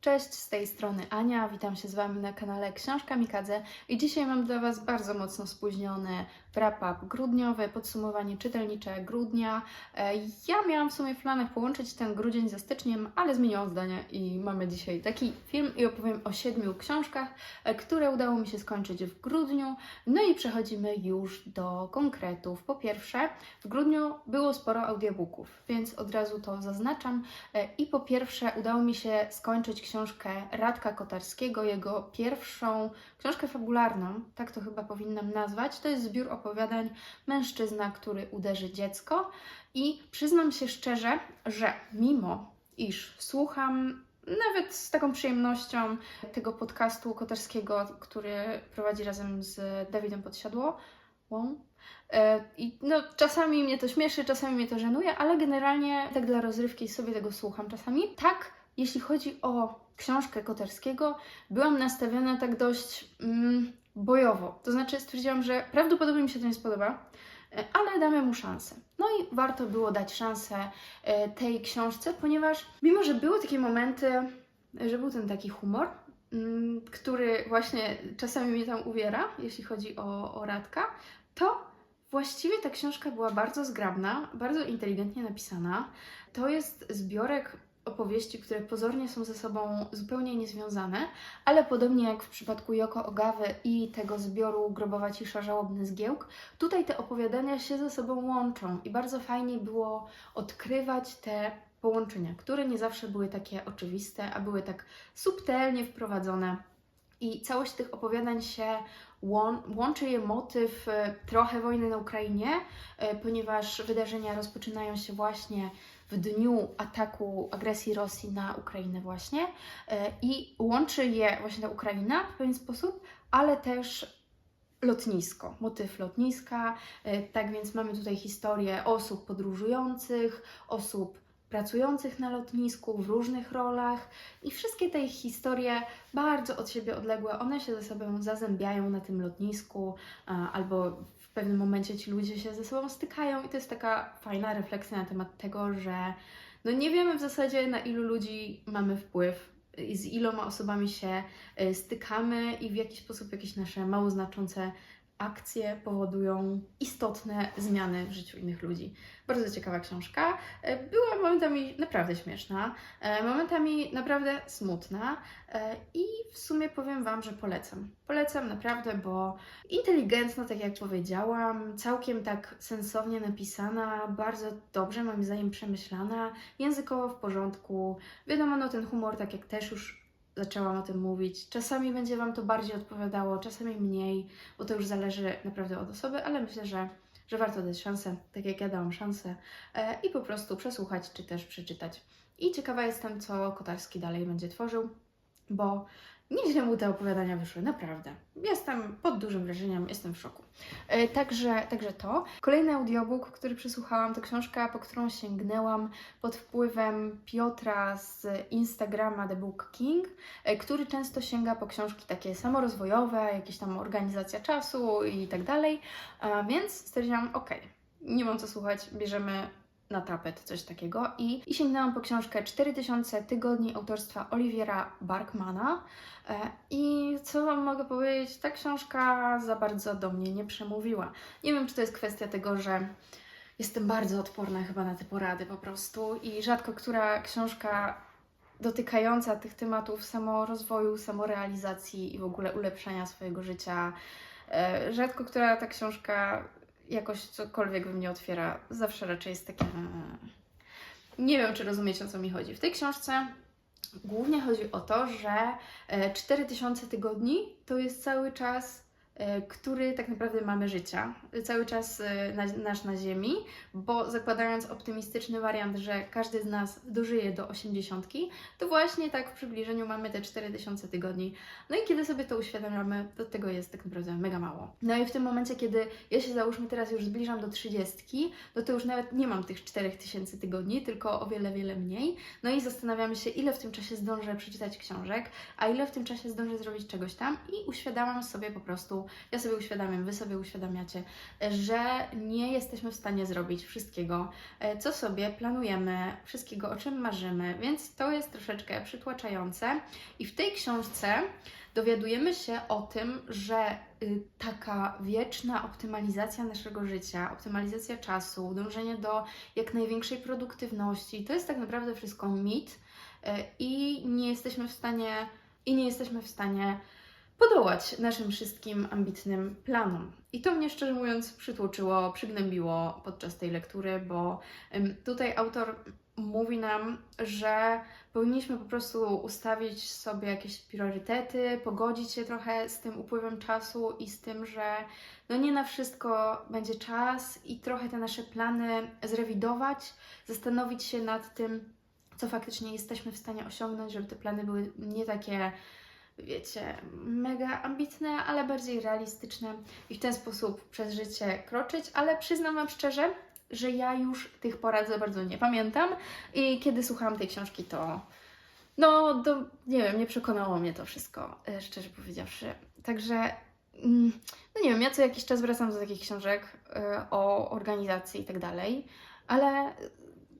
Cześć, z tej strony Ania, witam się z Wami na kanale Książka Mikadze i dzisiaj mam dla Was bardzo mocno spóźniony wrap-up grudniowy, podsumowanie czytelnicze grudnia. E, Ja miałam w sumie w planach połączyć ten grudzień ze styczniem, ale zmieniłam zdanie i mamy dzisiaj taki film i opowiem o siedmiu książkach, e, które udało mi się skończyć w grudniu. No i przechodzimy już do konkretów. Po pierwsze, w grudniu było sporo audiobooków, więc od razu to zaznaczam. E, I po pierwsze, udało mi się skończyć książkę Radka Kotarskiego, jego pierwszą książkę fabularną, tak to chyba powinnam nazwać. To jest zbiór opowiadań Mężczyzna, który uderzy dziecko. I przyznam się szczerze, że mimo iż słucham nawet z taką przyjemnością tego podcastu Kotarskiego, który prowadzi razem z Dawidem Podsiadło, E, I no, czasami mnie to śmieszy, czasami mnie to żenuje, ale generalnie tak dla rozrywki sobie tego słucham czasami. Tak, jeśli chodzi o książkę Koterskiego, byłam nastawiona tak dość mm, bojowo. To znaczy stwierdziłam, że prawdopodobnie mi się to nie spodoba, e, ale damy mu szansę. No i warto było dać szansę e, tej książce, ponieważ mimo, że były takie momenty, że był ten taki humor, mm, który właśnie czasami mnie tam uwiera, jeśli chodzi o, o Radka, to właściwie ta książka była bardzo zgrabna, bardzo inteligentnie napisana. To jest zbiorek opowieści, które pozornie są ze sobą zupełnie niezwiązane, ale podobnie jak w przypadku Joko Ogawy i tego zbioru Grobowa Cisza, Żałobny Zgiełk, tutaj te opowiadania się ze sobą łączą i bardzo fajnie było odkrywać te połączenia, które nie zawsze były takie oczywiste, a były tak subtelnie wprowadzone. I całość tych opowiadań się łą- łączy je motyw e, trochę wojny na Ukrainie, e, ponieważ wydarzenia rozpoczynają się właśnie w dniu ataku agresji Rosji na Ukrainę właśnie e, i łączy je właśnie ta Ukraina w pewien sposób, ale też lotnisko, motyw lotniska. Tak więc mamy tutaj historię osób podróżujących, osób pracujących na lotnisku w różnych rolach i wszystkie te ich historie bardzo od siebie odległe, one się ze sobą zazębiają na tym lotnisku albo w pewnym momencie ci ludzie się ze sobą stykają i to jest taka fajna refleksja na temat tego, że no nie wiemy w zasadzie na ilu ludzi mamy wpływ z iloma osobami się y, stykamy i w jaki sposób jakieś nasze mało znaczące akcje powodują istotne zmiany w życiu innych ludzi. Bardzo ciekawa książka. E, Była momentami naprawdę śmieszna, e, momentami naprawdę smutna e, i w sumie powiem Wam, że polecam. Polecam naprawdę, bo inteligentna, tak jak powiedziałam, całkiem tak sensownie napisana, bardzo dobrze moim zdaniem przemyślana, językowo w porządku. Wiadomo, no ten humor, tak jak też już zaczęłam o tym mówić. Czasami będzie Wam to bardziej odpowiadało, czasami mniej, bo to już zależy naprawdę od osoby, ale myślę, że, że warto dać szansę, tak jak ja dałam szansę, e, i po prostu przesłuchać czy też przeczytać. I ciekawa jestem, co Kotarski dalej będzie tworzył, bo nieźle mu te opowiadania wyszły, naprawdę. Jestem pod dużym wrażeniem, jestem w szoku. E, Także, także to. Kolejny audiobook, który przesłuchałam, to książka, po którą sięgnęłam pod wpływem Piotra z Instagrama The Book King, e, który często sięga po książki takie samorozwojowe, jakieś tam organizacja czasu i tak dalej. A Więc stwierdziłam, ok, nie mam co słuchać, bierzemy na tapet coś takiego i, i sięgnęłam po książkę 4000 tygodni autorstwa Oliwiera Barkmana. E, I co Wam mogę powiedzieć? Ta książka za bardzo do mnie nie przemówiła. Nie wiem, czy to jest kwestia tego, że jestem bardzo odporna chyba na te porady po prostu i rzadko która książka dotykająca tych tematów samorozwoju, samorealizacji i w ogóle ulepszania swojego życia, e, rzadko która ta książka jakoś cokolwiek we mnie otwiera. Zawsze raczej jest takie... mm, Nie wiem, czy rozumiecie, o co mi chodzi. W tej książce głównie chodzi o to, że e, 4000 tygodni to jest cały czas, e, który tak naprawdę mamy życia, cały czas e, na, nasz na Ziemi, bo zakładając optymistyczny wariant, że każdy z nas dożyje do 80, to właśnie tak w przybliżeniu mamy te 4000 tygodni. No i kiedy sobie to uświadamiamy, to tego jest tak naprawdę mega mało. No i w tym momencie, kiedy ja się załóżmy teraz już zbliżam do 30, no to już nawet nie mam tych 4000 tygodni, tylko o wiele, wiele mniej. No i zastanawiamy się, ile w tym czasie zdążę przeczytać książek, a ile w tym czasie zdążę zrobić czegoś tam i uświadamiam sobie po prostu, Ja sobie uświadamiam, Wy sobie uświadamiacie, że nie jesteśmy w stanie zrobić wszystkiego, e, co sobie planujemy, wszystkiego, o czym marzymy, więc to jest troszeczkę przytłaczające. I w tej książce dowiadujemy się o tym, że y, taka wieczna optymalizacja naszego życia, optymalizacja czasu, dążenie do jak największej produktywności, to jest tak naprawdę wszystko mit y, i nie jesteśmy w stanie i nie jesteśmy w stanie podołać naszym wszystkim ambitnym planom. I to mnie szczerze mówiąc przytłoczyło, przygnębiło podczas tej lektury, bo tutaj autor mówi nam, że powinniśmy po prostu ustawić sobie jakieś priorytety, pogodzić się trochę z tym upływem czasu i z tym, że no nie na wszystko będzie czas i trochę te nasze plany zrewidować, zastanowić się nad tym, co faktycznie jesteśmy w stanie osiągnąć, żeby te plany były nie takie wiecie, mega ambitne, ale bardziej realistyczne i w ten sposób przez życie kroczyć, ale przyznam Wam szczerze, że ja już tych porad za bardzo nie pamiętam i kiedy słuchałam tej książki, to no, to, nie wiem, nie przekonało mnie to wszystko, e, szczerze powiedziawszy. Także, mm, no nie wiem, ja co jakiś czas wracam do takich książek e, o organizacji i tak dalej, ale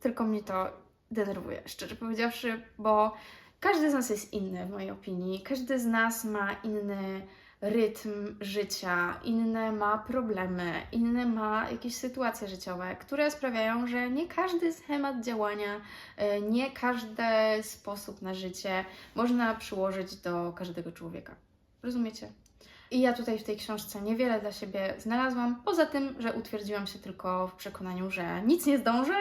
tylko mnie to denerwuje, szczerze powiedziawszy, bo każdy z nas jest inny, w mojej opinii. Każdy z nas ma inny rytm życia, inne ma problemy, inne ma jakieś sytuacje życiowe, które sprawiają, że nie każdy schemat działania, e, nie każdy sposób na życie można przyłożyć do każdego człowieka. Rozumiecie? I ja tutaj w tej książce niewiele dla siebie znalazłam, poza tym, że utwierdziłam się tylko w przekonaniu, że nic nie zdążę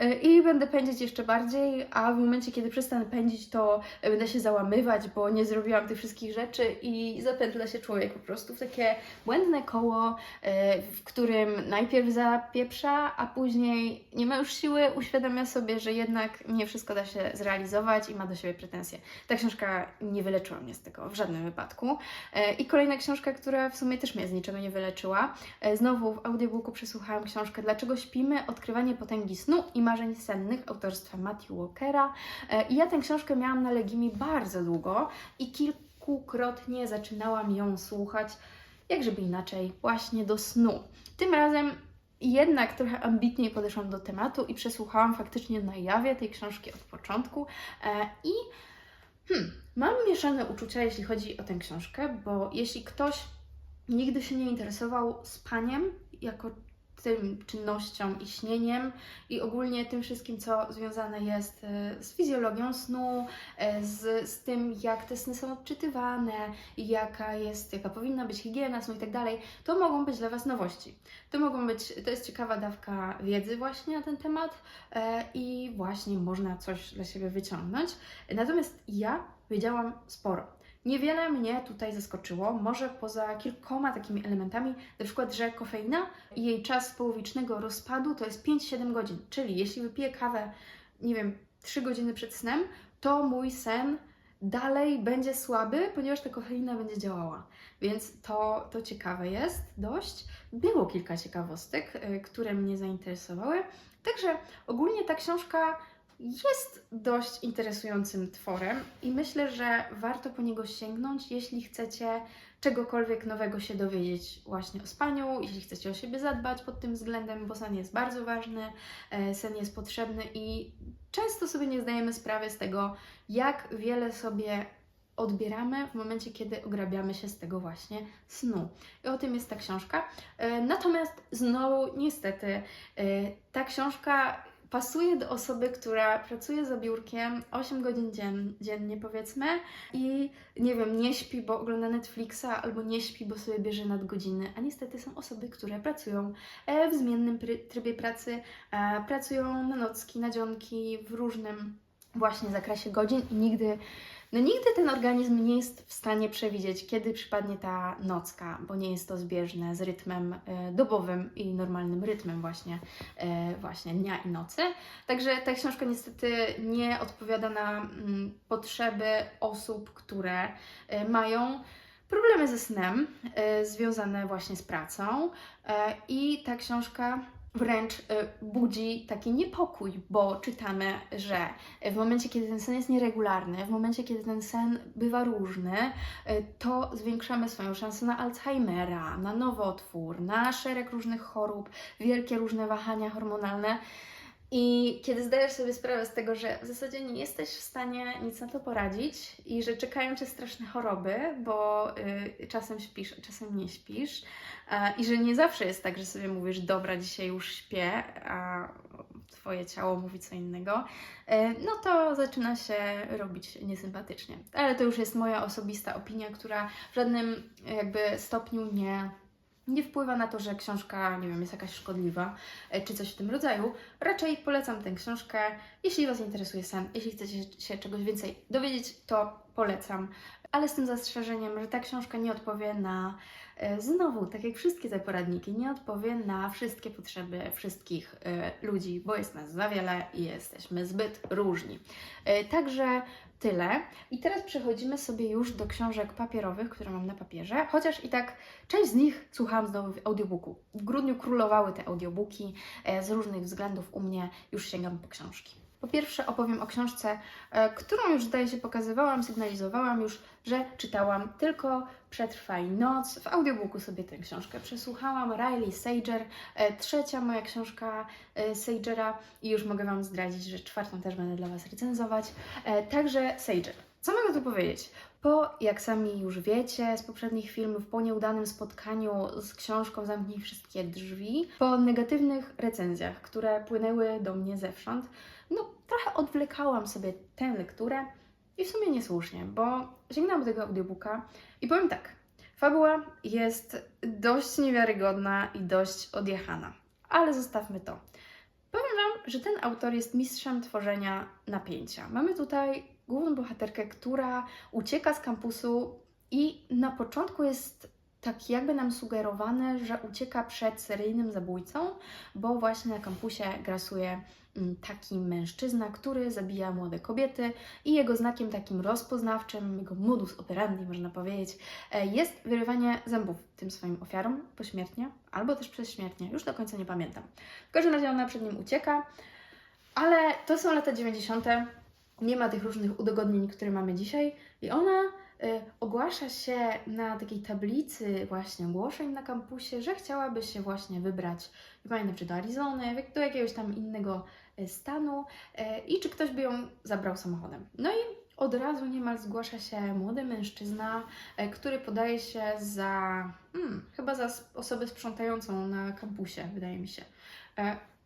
y, i będę pędzić jeszcze bardziej, a w momencie, kiedy przestanę pędzić, to będę się załamywać, bo nie zrobiłam tych wszystkich rzeczy i zapętla się człowiek po prostu w takie błędne koło, y, w którym najpierw zapieprza, a później nie ma już siły, uświadamia sobie, że jednak nie wszystko da się zrealizować i ma do siebie pretensje. Ta książka nie wyleczyła mnie z tego w żadnym wypadku. Y, I kolejna książka, która w sumie też mnie z niczego nie wyleczyła. E, Znowu w audiobooku przesłuchałam książkę Dlaczego śpimy? Odkrywanie potęgi snu i marzeń sennych autorstwa Matthew Walkera. E, I ja tę książkę miałam na Legimi bardzo długo i kilkukrotnie zaczynałam ją słuchać, jak żeby inaczej, właśnie do snu. Tym razem jednak trochę ambitniej podeszłam do tematu i przesłuchałam faktycznie na jawie tej książki od początku e, i Hmm, mam mieszane uczucia, jeśli chodzi o tę książkę, bo jeśli ktoś nigdy się nie interesował spaniem jako tym czynnością i śnieniem i ogólnie tym wszystkim, co związane jest e, z fizjologią snu, e, z, z tym, jak te sny są odczytywane, jaka jest, jaka powinna być higiena snu i tak dalej, to mogą być dla Was nowości. To mogą być, to jest ciekawa dawka wiedzy właśnie na ten temat e, i właśnie można coś dla siebie wyciągnąć. Natomiast ja wiedziałam sporo. Niewiele mnie tutaj zaskoczyło, może poza kilkoma takimi elementami, na przykład, że kofeina i jej czas połowicznego rozpadu to jest 5-7 godzin, czyli jeśli wypiję kawę, nie wiem, 3 godziny przed snem, to mój sen dalej będzie słaby, ponieważ ta kofeina będzie działała. Więc to, to ciekawe jest dość. Było kilka ciekawostek, y, które mnie zainteresowały. Także ogólnie ta książka jest dość interesującym tworem i myślę, że warto po niego sięgnąć, jeśli chcecie czegokolwiek nowego się dowiedzieć właśnie o spaniu, jeśli chcecie o siebie zadbać pod tym względem, bo sen jest bardzo ważny, e, sen jest potrzebny i często sobie nie zdajemy sprawy z tego, jak wiele sobie odbieramy w momencie, kiedy ograbiamy się z tego właśnie snu. I o tym jest ta książka. E, Natomiast znowu, niestety, e, ta książka pasuje do osoby, która pracuje za biurkiem 8 godzin dzien, dziennie, powiedzmy, i nie wiem, nie śpi, bo ogląda Netflixa, albo nie śpi, bo sobie bierze nadgodziny. A niestety są osoby, które pracują e, w zmiennym trybie pracy, e, pracują na nocki, na dzionki, w różnym właśnie zakresie godzin i nigdy no nigdy ten organizm nie jest w stanie przewidzieć, kiedy przypadnie ta nocka, bo nie jest to zbieżne z rytmem e, dobowym i normalnym rytmem właśnie, e, właśnie dnia i nocy. Także ta książka niestety nie odpowiada na mm, potrzeby osób, które e, mają problemy ze snem związane właśnie z pracą. I ta książka wręcz y, budzi taki niepokój, bo czytamy, że w momencie, kiedy ten sen jest nieregularny, w momencie, kiedy ten sen bywa różny, y, to zwiększamy swoją szansę na Alzheimera, na nowotwór, na szereg różnych chorób, wielkie różne wahania hormonalne. I kiedy zdajesz sobie sprawę z tego, że w zasadzie nie jesteś w stanie nic na to poradzić i że czekają cię straszne choroby, bo y, czasem śpisz, czasem nie śpisz, a, i że nie zawsze jest tak, że sobie mówisz, dobra, dzisiaj już śpię, a twoje ciało mówi co innego, y, no to zaczyna się robić niesympatycznie. Ale to już jest moja osobista opinia, która w żadnym jakby stopniu nie nie wpływa na to, że książka, nie wiem, jest jakaś szkodliwa, e, czy coś w tym rodzaju. Raczej polecam tę książkę, jeśli Was interesuje sen, jeśli chcecie się czegoś więcej dowiedzieć, to polecam. Ale z tym zastrzeżeniem, że ta książka nie odpowie na, znowu, tak jak wszystkie te poradniki, nie odpowie na wszystkie potrzeby wszystkich e, ludzi, bo jest nas za wiele i jesteśmy zbyt różni. E, Także tyle. I teraz przechodzimy sobie już do książek papierowych, które mam na papierze, chociaż i tak część z nich słuchałam znowu w audiobooku. W grudniu królowały te audiobooki, e, z różnych względów u mnie już sięgam po książki. Po pierwsze opowiem o książce, e, którą już zdaje się pokazywałam, sygnalizowałam już, że czytałam tylko Przetrwaj noc. W audiobooku sobie tę książkę przesłuchałam. Riley Sager, e, trzecia moja książka e, Sagera i już mogę Wam zdradzić, że czwartą też będę dla Was recenzować. Także Sager. Co mogę tu powiedzieć? Po, jak sami już wiecie z poprzednich filmów, po nieudanym spotkaniu z książką Zamknij wszystkie drzwi, po negatywnych recenzjach, które płynęły do mnie zewsząd, no trochę odwlekałam sobie tę lekturę i w sumie niesłusznie, bo sięgnęłam do tego audiobooka i powiem tak, fabuła jest dość niewiarygodna i dość odjechana, ale zostawmy to. Powiem Wam, że ten autor jest mistrzem tworzenia napięcia. Mamy tutaj główną bohaterkę, która ucieka z kampusu i na początku jest tak jakby nam sugerowane, że ucieka przed seryjnym zabójcą, bo właśnie na kampusie grasuje mm, taki mężczyzna, który zabija młode kobiety i jego znakiem takim rozpoznawczym, jego modus operandi można powiedzieć, e, jest wyrywanie zębów tym swoim ofiarom pośmiertnie, albo też prześmiertnie, już do końca nie pamiętam. W każdym razie ona przed nim ucieka, ale to są lata 90., nie ma tych różnych udogodnień, które mamy dzisiaj i ona ogłasza się na takiej tablicy właśnie ogłoszeń na kampusie, że chciałaby się właśnie wybrać, nie pamiętam czy do Arizony, do jakiegoś tam innego y, stanu y, i czy ktoś by ją zabrał samochodem. No i od razu niemal zgłasza się młody mężczyzna, y, który podaje się za, hmm, chyba za osobę sprzątającą na kampusie, wydaje mi się.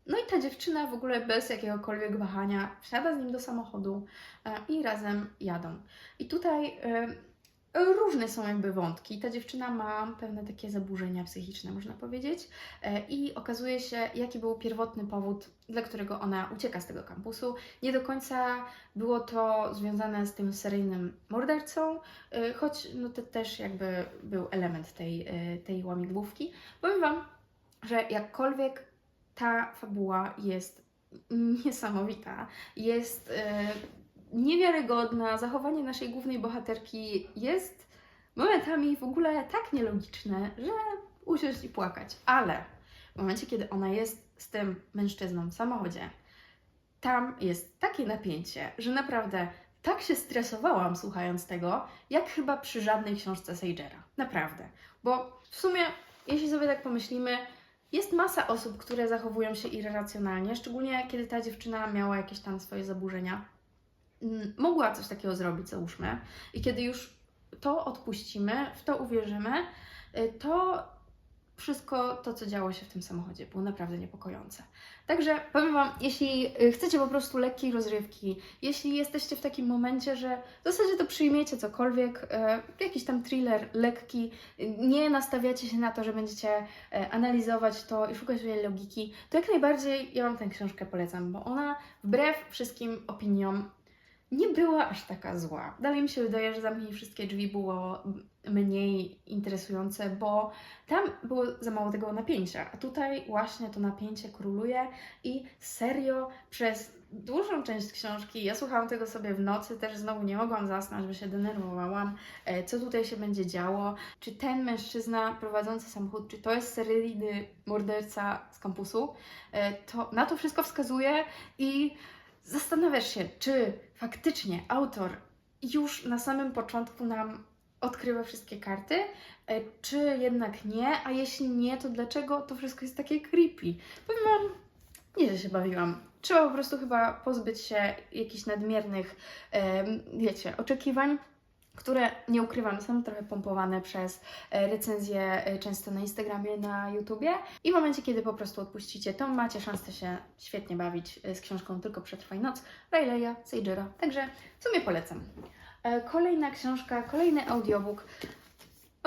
No i ta dziewczyna w ogóle bez jakiegokolwiek wahania wsiada z nim do samochodu i razem jadą. I tutaj różne są jakby wątki. Ta dziewczyna ma pewne takie zaburzenia psychiczne, można powiedzieć, e, i okazuje się, jaki był pierwotny powód, dla którego ona ucieka z tego kampusu. Nie do końca było to związane z tym seryjnym mordercą, e, choć no to też jakby był element tej, e, tej łamigłówki. Powiem Wam, że jakkolwiek ta fabuła jest niesamowita, jest niewiarygodna, zachowanie naszej głównej bohaterki jest momentami w ogóle tak nielogiczne, że usiąść i płakać. Ale w momencie, kiedy ona jest z tym mężczyzną w samochodzie, tam jest takie napięcie, że naprawdę tak się stresowałam słuchając tego, jak chyba przy żadnej książce Sagera. Naprawdę. Bo w sumie, jeśli sobie tak pomyślimy, jest masa osób, które zachowują się irracjonalnie, szczególnie kiedy ta dziewczyna miała jakieś tam swoje zaburzenia. Mogła coś takiego zrobić, załóżmy, i kiedy już to odpuścimy, w to uwierzymy, y, to wszystko to, co działo się w tym samochodzie, było naprawdę niepokojące. Także powiem Wam, jeśli y, chcecie po prostu lekkiej rozrywki, jeśli jesteście w takim momencie, że w zasadzie to przyjmiecie cokolwiek, e, jakiś tam thriller lekki, y, nie nastawiacie się na to, że będziecie analizować to i szukać swojej logiki, to jak najbardziej ja Wam tę książkę polecam, bo ona wbrew wszystkim opiniom nie była aż taka zła. Dalej mi się wydaje, że Zamknij wszystkie drzwi było mniej interesujące, bo tam było za mało tego napięcia, a tutaj właśnie to napięcie króluje i serio przez dłuższą część książki, ja słuchałam tego sobie w nocy, też znowu nie mogłam zasnąć, bo się denerwowałam, e, co tutaj się będzie działo, czy ten mężczyzna prowadzący samochód, czy to jest seryjny morderca z kampusu, E, to na to wszystko wskazuje i zastanawiasz się, czy faktycznie autor już na samym początku nam odkrywa wszystkie karty, e, czy jednak nie, a jeśli nie, to dlaczego to wszystko jest takie creepy? Powiem Wam, nie, że się bawiłam. Trzeba po prostu chyba pozbyć się jakichś nadmiernych, wiecie, oczekiwań, które nie ukrywam, są trochę pompowane przez e, recenzje e, często na Instagramie, na YouTubie. I w momencie, kiedy po prostu odpuścicie, to macie szansę się świetnie bawić e, z książką Tylko Przetrwaj Noc Rayleigha Sagera. Także w sumie polecam. Kolejna książka, kolejny audiobook.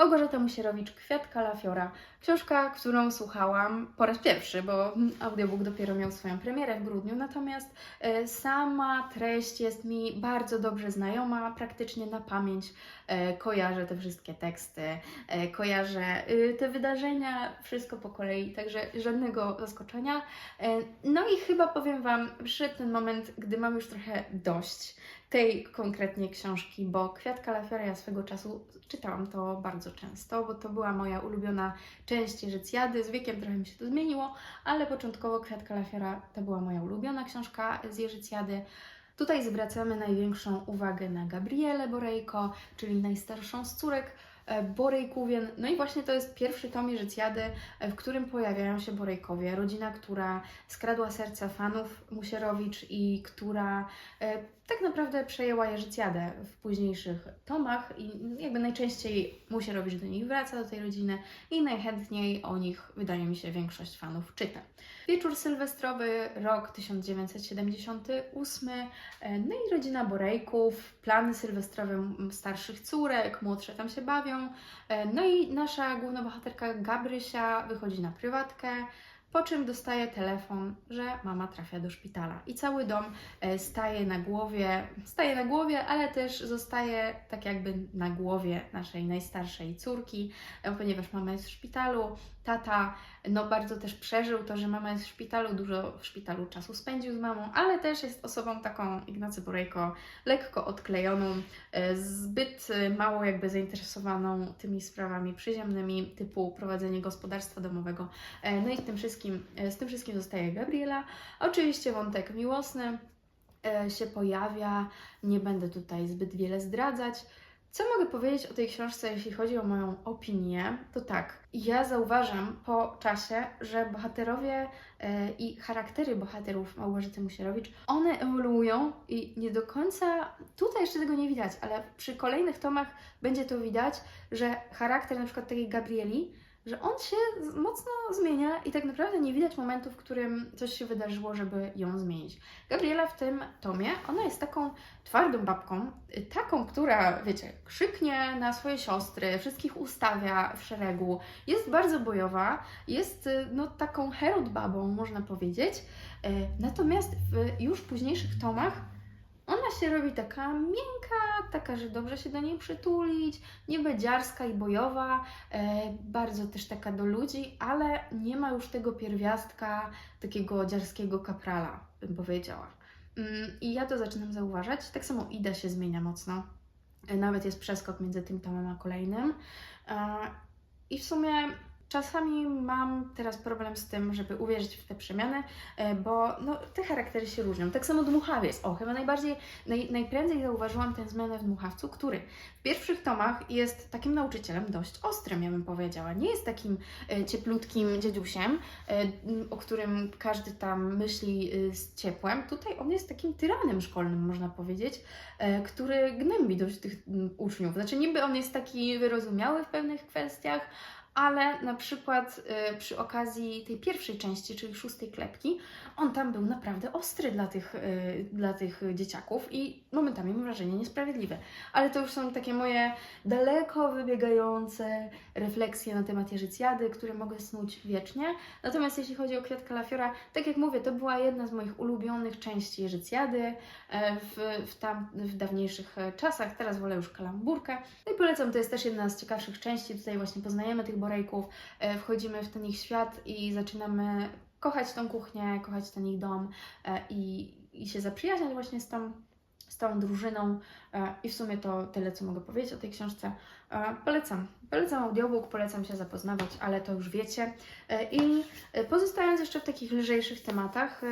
Małgorzata Musierowicz, Kwiat Kalafiora. Książka, którą słuchałam po raz pierwszy, bo audiobook dopiero miał swoją premierę w grudniu, natomiast e, sama treść jest mi bardzo dobrze znajoma, praktycznie na pamięć e, kojarzę te wszystkie teksty, e, kojarzę y, te wydarzenia, wszystko po kolei, także żadnego zaskoczenia. No i chyba powiem Wam, przyszedł ten moment, gdy mam już trochę dość tej konkretnie książki, bo Kwiat Kalafiora ja swego czasu czytałam to bardzo często, bo to była moja ulubiona część Jerzycjady. Z wiekiem trochę mi się to zmieniło, ale początkowo Kwiat Kalafiora to była moja ulubiona książka z Jerzycjady. Tutaj zwracamy największą uwagę na Gabrielę Borejko, czyli najstarszą z córek e, Borejkówien. No i właśnie to jest pierwszy tom Jerzycjady, e, w którym pojawiają się Borejkowie, rodzina, która skradła serca fanów Musierowicz i która e, tak naprawdę przejęła Jerzycjadę w późniejszych tomach i jakby najczęściej Musierowicz do nich wraca, do tej rodziny i najchętniej o nich, wydaje mi się, większość fanów czyta. Wieczór sylwestrowy, rok 1978, e, no i rodzina Borejków, plany sylwestrowe starszych córek, młodsze tam się bawią, e, no i nasza główna bohaterka Gabrysia wychodzi na prywatkę, po czym dostaje telefon, że mama trafia do szpitala. I cały dom e, staje na głowie, staje na głowie, ale też zostaje tak jakby na głowie naszej najstarszej córki, e, ponieważ mama jest w szpitalu, tata no bardzo też przeżył to, że mama jest w szpitalu, dużo w szpitalu czasu spędził z mamą, ale też jest osobą taką, Ignacy Borejko, lekko odklejoną, e, zbyt mało jakby zainteresowaną tymi sprawami przyziemnymi, typu prowadzenie gospodarstwa domowego. E, No i z tym wszystkim, e, z tym wszystkim zostaje Gabriela. Oczywiście wątek miłosny się pojawia, nie będę tutaj zbyt wiele zdradzać. Co mogę powiedzieć o tej książce, jeśli chodzi o moją opinię? To tak, ja zauważam po czasie, że bohaterowie e, i charaktery bohaterów Małgorzaty Musierowicz, one ewoluują i nie do końca, tutaj jeszcze tego nie widać, ale przy kolejnych tomach będzie to widać, że charakter na przykład takiej Gabrieli, że on się mocno zmienia i tak naprawdę nie widać momentu, w którym coś się wydarzyło, żeby ją zmienić. Gabriela w tym tomie, ona jest taką twardą babką, y, taką, która, wiecie, krzyknie na swoje siostry, wszystkich ustawia w szeregu, jest bardzo bojowa, jest y, no taką herod babą, można powiedzieć. Y, Natomiast w już późniejszych tomach się robi taka miękka, taka, że dobrze się do niej przytulić, niby dziarska i bojowa, e, bardzo też taka do ludzi, ale nie ma już tego pierwiastka takiego dziarskiego kaprala, bym powiedziała. Mm, I ja to zaczynam zauważać. Tak samo Ida się zmienia mocno. E, Nawet jest przeskok między tym tomem a kolejnym. E, I w sumie czasami mam teraz problem z tym, żeby uwierzyć w te przemiany, e, bo no, te charaktery się różnią. Tak samo Dmuchawiec. O, chyba najbardziej, naj, najprędzej zauważyłam tę zmianę w Dmuchawcu, który w pierwszych tomach jest takim nauczycielem dość ostrym, ja bym powiedziała. Nie jest takim e, cieplutkim dziadusiem, e, o którym każdy tam myśli z ciepłem. Tutaj on jest takim tyranem szkolnym, można powiedzieć, który gnębi dość tych uczniów. Znaczy niby on jest taki wyrozumiały w pewnych kwestiach, ale na przykład y, przy okazji tej pierwszej części, czyli szóstej klepki, on tam był naprawdę ostry dla tych, y, dla tych dzieciaków i momentami mam wrażenie niesprawiedliwy. Ale to już są takie moje daleko wybiegające refleksje na temat Jerzycjady, które mogę snuć wiecznie. Natomiast jeśli chodzi o Kwiat Kalafiora, tak jak mówię, to była jedna z moich ulubionych części Jerzycjady e, w, w, tam, w dawniejszych czasach. Teraz wolę już kalamburkę. No i polecam, to jest też jedna z ciekawszych części. Tutaj właśnie poznajemy tych borejków, e, wchodzimy w ten ich świat i zaczynamy kochać tą kuchnię, kochać ten ich dom e, i, i się zaprzyjaźniać właśnie z tą, z tą drużyną. E, I w sumie to tyle, co mogę powiedzieć o tej książce. Polecam. Polecam audiobook, polecam się zapoznawać, ale to już wiecie. I pozostając jeszcze w takich lżejszych tematach,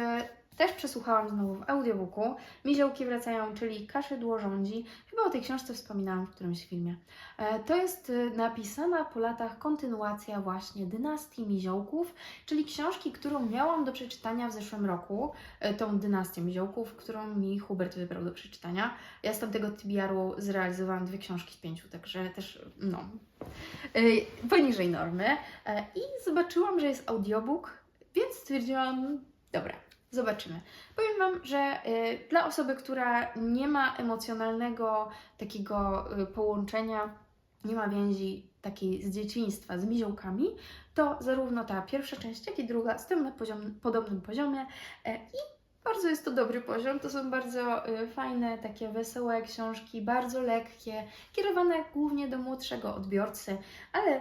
też przesłuchałam znowu w audiobooku Miziołki wracają, czyli Kaszydło rządzi. Chyba o tej książce wspominałam w którymś filmie. E, To jest e, napisana po latach kontynuacja właśnie Dynastii Miziołków, czyli książki, którą miałam do przeczytania w zeszłym roku. E, Tą Dynastię Miziołków, którą mi Hubert wybrał do przeczytania. Ja z tamtego TBR-u zrealizowałam dwie książki z pięciu, także też, no, e, poniżej normy. I zobaczyłam, że jest audiobook, więc stwierdziłam, dobra, zobaczymy. Powiem Wam, że y, dla osoby, która nie ma emocjonalnego takiego y, połączenia, nie ma więzi takiej z dzieciństwa z miziołkami, to zarówno ta pierwsza część, jak i druga są na poziom, podobnym poziomie e, i bardzo jest to dobry poziom. To są bardzo y, fajne, takie wesołe książki, bardzo lekkie, kierowane głównie do młodszego odbiorcy, ale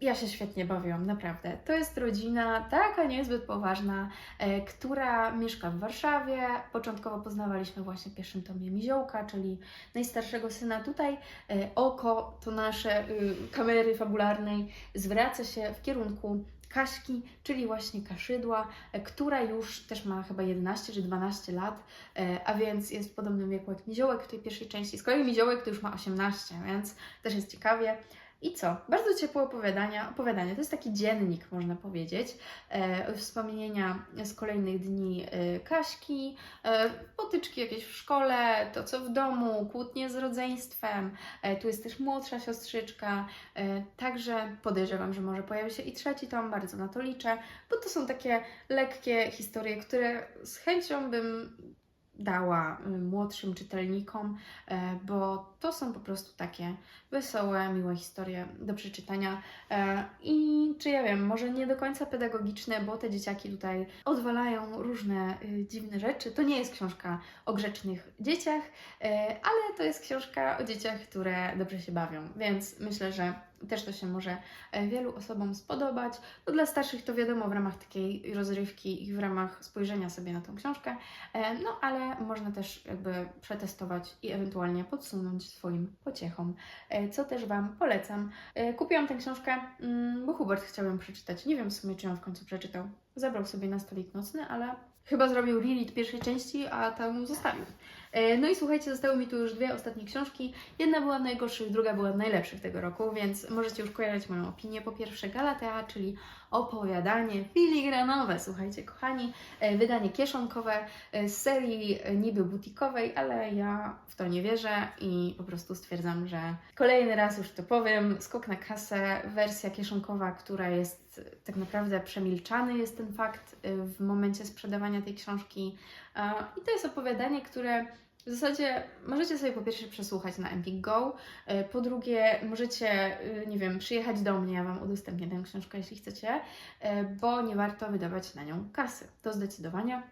ja się świetnie bawiłam, naprawdę. To jest rodzina taka niezbyt poważna, e, która mieszka w Warszawie. Początkowo poznawaliśmy właśnie pierwszym tomie Miziołka, czyli najstarszego syna. Tutaj e, oko, to nasze y, kamery fabularnej, zwraca się w kierunku Kaśki, czyli właśnie kaszydła, e, która już też ma chyba 11 czy 12 lat, e, a więc jest w podobnym wieku jak Miziołek w tej pierwszej części. Z kolei Miziołek to już ma 18, więc też jest ciekawie. I co? Bardzo ciepłe opowiadania. Opowiadanie to jest taki dziennik, można powiedzieć. E, wspomnienia z kolejnych dni e, Kaśki, e, potyczki jakieś w szkole, to co w domu, kłótnie z rodzeństwem. E, tu jest też młodsza siostrzyczka. E, także podejrzewam, że może pojawi się i trzeci tom, bardzo na to liczę, bo to są takie lekkie historie, które z chęcią bym dała y, młodszym czytelnikom, e, bo to są po prostu takie wesołe, miłe historie do przeczytania. E, I czy ja wiem, może nie do końca pedagogiczne, bo te dzieciaki tutaj odwalają różne y, dziwne rzeczy. To nie jest książka o grzecznych dzieciach, ale to jest książka o dzieciach, które dobrze się bawią, więc myślę, że też to się może e, wielu osobom spodobać. No dla starszych to wiadomo w ramach takiej rozrywki i w ramach spojrzenia sobie na tą książkę, E, no ale można też jakby przetestować i ewentualnie podsunąć swoim pociechom, e, co też Wam polecam. Kupiłam tę książkę, mm, bo Hubert chciał ją przeczytać. Nie wiem w sumie, czy ją w końcu przeczytał. Zabrał sobie na stolik nocny, ale chyba zrobił reread pierwszej części, a tę zostawił. E, No i słuchajcie, zostały mi tu już dwie ostatnie książki. Jedna była w najgorszych, druga była w najlepszych tego roku, więc możecie już kojarzyć moją opinię. Po pierwsze Galatea, czyli opowiadanie filigranowe, słuchajcie kochani, e, wydanie kieszonkowe e, z serii niby butikowej, ale ja w to nie wierzę i po prostu stwierdzam, że kolejny raz już to powiem, skok na kasę, wersja kieszonkowa, która jest tak naprawdę przemilczany jest ten fakt e, w momencie sprzedawania tej książki. E, I to jest opowiadanie, które w zasadzie możecie sobie po pierwsze przesłuchać na Empik Go, e, po drugie możecie, e, nie wiem, przyjechać do mnie, ja Wam udostępnię tę książkę, jeśli chcecie, e, bo nie warto wydawać na nią kasy. To zdecydowanie.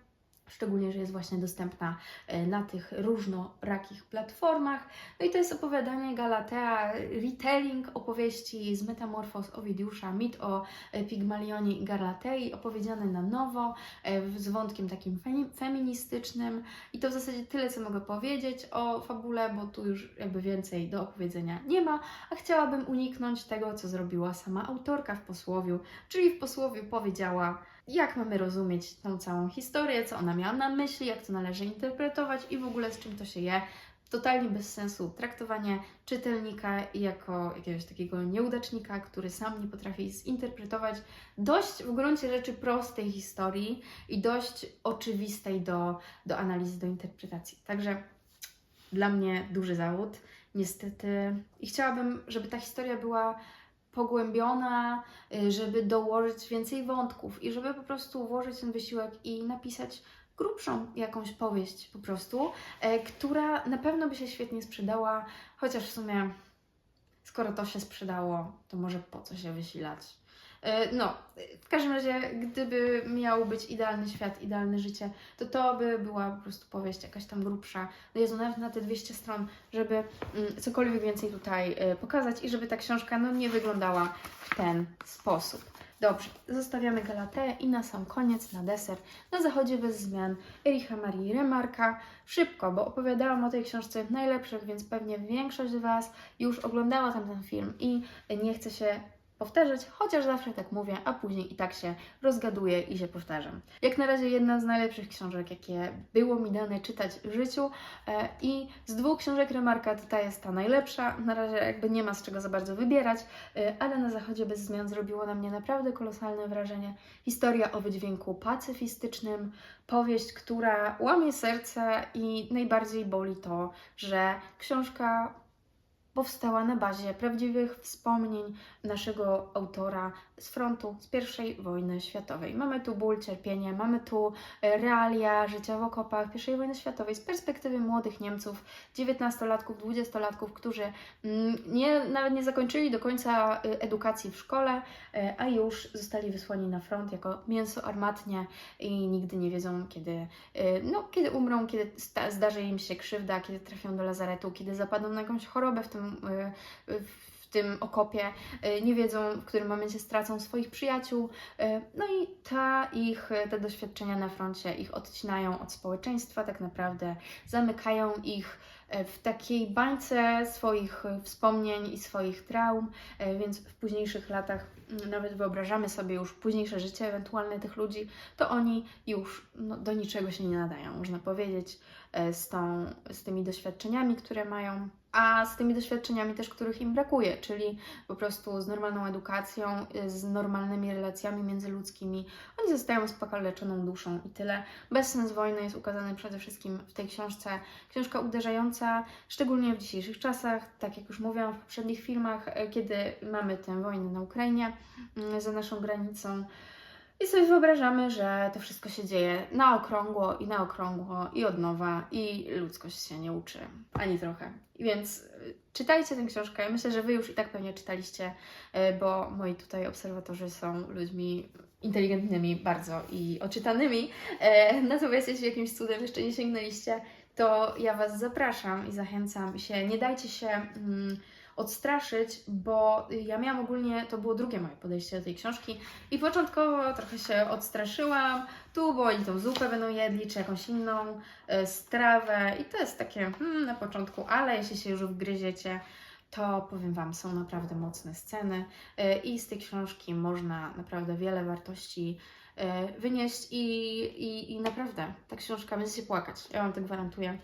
Szczególnie, że jest właśnie dostępna e, na tych różnorakich platformach. No i to jest opowiadanie Galatea, retelling opowieści z Metamorfos Owidiusza, mit o e, Pigmalionie i Galatei, opowiedziane na nowo, e, z wątkiem takim femi- feministycznym. I to w zasadzie tyle, co mogę powiedzieć o fabule, bo tu już jakby więcej do opowiedzenia nie ma, a chciałabym uniknąć tego, co zrobiła sama autorka w posłowiu, czyli w posłowiu powiedziała, jak mamy rozumieć tą całą historię, co ona miała na myśli, jak to należy interpretować i w ogóle z czym to się je. Totalnie bez sensu traktowanie czytelnika jako jakiegoś takiego nieudacznika, który sam nie potrafi zinterpretować dość w gruncie rzeczy prostej historii i dość oczywistej do, do analizy, do interpretacji. Także dla mnie duży zawód, niestety. I chciałabym, żeby ta historia była pogłębiona, y, żeby dołożyć więcej wątków i żeby po prostu włożyć ten wysiłek i napisać grubszą jakąś powieść po prostu, e, która na pewno by się świetnie sprzedała, chociaż w sumie skoro to się sprzedało, to może po co się wysilać. E, No, w każdym razie, gdyby miał być idealny świat, idealne życie, to to by była po prostu powieść jakaś tam grubsza. No Jezu, nawet na te 200 stron, żeby mm, cokolwiek więcej tutaj e, pokazać i żeby ta książka no, nie wyglądała w ten sposób. Dobrze, zostawiamy Galatę i na sam koniec, na deser, na zachodzie bez zmian, Ericha Marii Remarka. Szybko, bo opowiadałam o tej książce w najlepszych, więc pewnie większość z Was już oglądała tam ten film i nie chce się powtarzać, chociaż zawsze tak mówię, a później i tak się rozgaduję i się powtarzam. Jak na razie jedna z najlepszych książek, jakie było mi dane czytać w życiu e, i z dwóch książek Remarka ta jest ta najlepsza. Na razie jakby nie ma z czego za bardzo wybierać, e, ale na zachodzie bez zmian zrobiło na mnie naprawdę kolosalne wrażenie. Historia o wydźwięku pacyfistycznym, powieść, która łamie serce i najbardziej boli to, że książka powstała na bazie prawdziwych wspomnień naszego autora z frontu z I wojny światowej. Mamy tu ból, cierpienie, mamy tu e, realia życia w okopach I wojny światowej z perspektywy młodych Niemców, 19-latków, 20-latków, którzy mm, nie, nawet nie zakończyli do końca e, edukacji w szkole, e, a już zostali wysłani na front jako mięso armatnie i nigdy nie wiedzą, kiedy, no, kiedy umrą, kiedy zdarzy im się krzywda, kiedy trafią do lazaretu, kiedy zapadną na jakąś chorobę w tym, e, w tym okopie, e, nie wiedzą, w którym momencie stracą swoich przyjaciół. No i ta ich, te doświadczenia na froncie ich odcinają od społeczeństwa, tak naprawdę zamykają ich w takiej bańce swoich wspomnień i swoich traum, więc w późniejszych latach mm, nawet wyobrażamy sobie już późniejsze życie ewentualne tych ludzi, to oni już no, do niczego się nie nadają, można powiedzieć, z, tą, z tymi doświadczeniami, które mają, a z tymi doświadczeniami też, których im brakuje, czyli po prostu z normalną edukacją, y, z normalnymi relacjami międzyludzkimi. Oni zostają z pokaleczoną duszą i tyle. Bezsens wojny jest ukazany przede wszystkim w tej książce. Książka uderzająca, szczególnie w dzisiejszych czasach, tak jak już mówiłam w poprzednich filmach, e, kiedy mamy tę wojnę na Ukrainie mm, za naszą granicą. I sobie wyobrażamy, że to wszystko się dzieje na okrągło i na okrągło i od nowa i ludzkość się nie uczy ani trochę. Więc y, czytajcie tę książkę. Myślę, że Wy już i tak pewnie czytaliście, y, bo moi tutaj obserwatorzy są ludźmi inteligentnymi bardzo i oczytanymi. E, Natomiast jeśli jakimś cudem jeszcze nie sięgnęliście, to ja Was zapraszam i zachęcam się. Nie dajcie się mm, odstraszyć, bo ja miałam ogólnie, to było drugie moje podejście do tej książki i początkowo trochę się odstraszyłam, tu, bo oni tą zupę będą jedli, czy jakąś inną e, strawę i to jest takie hmm, na początku, ale jeśli się już wgryziecie, to powiem Wam, są naprawdę mocne sceny e, i z tej książki można naprawdę wiele wartości e, wynieść i, i, i naprawdę ta książka będzie się płakać, ja Wam to gwarantuję.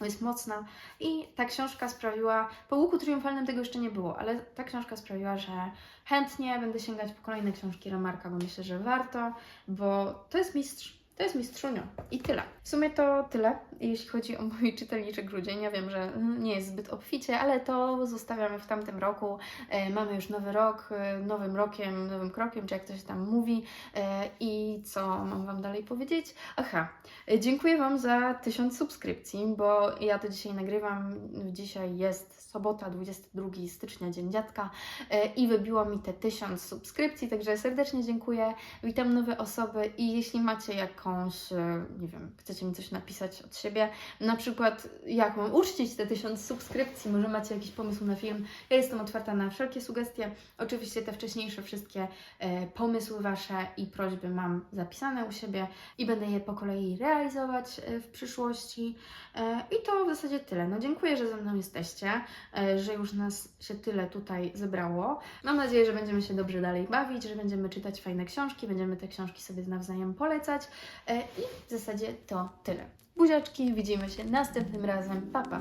Jest mocna. I ta książka sprawiła, po łuku triumfalnym tego jeszcze nie było, ale ta książka sprawiła, że chętnie będę sięgać po kolejne książki Remarka, bo myślę, że warto, bo to jest mistrz, to jest mistrzunio i tyle. W sumie to tyle, jeśli chodzi o mój czytelniczy grudzień. Ja wiem, że nie jest zbyt obficie, ale to zostawiamy w tamtym roku. E, mamy już nowy rok, e, nowym rokiem, nowym krokiem, czy jak to się tam mówi. E, I co mam Wam dalej powiedzieć? Aha, e, dziękuję Wam za tysiąc subskrypcji, bo ja to dzisiaj nagrywam. Dzisiaj jest sobota, 22 stycznia, Dzień Dziadka e, i wybiło mi te tysiąc subskrypcji, także serdecznie dziękuję. Witam nowe osoby i jeśli macie jakąś, e, nie wiem, chcecie mi coś napisać od siebie, na przykład jak mam uczcić te tysiąc subskrypcji, może macie jakiś pomysł na film, ja jestem otwarta na wszelkie sugestie. Oczywiście te wcześniejsze wszystkie e, pomysły Wasze i prośby mam zapisane u siebie i będę je po kolei realizować e, w przyszłości. E, I to w zasadzie tyle. No dziękuję, że ze mną jesteście, e, że już nas się tyle tutaj zebrało. Mam nadzieję, że będziemy się dobrze dalej bawić, że będziemy czytać fajne książki, będziemy te książki sobie nawzajem polecać. E, I w zasadzie to tyle. Buziaczki, widzimy się następnym razem. Pa, pa!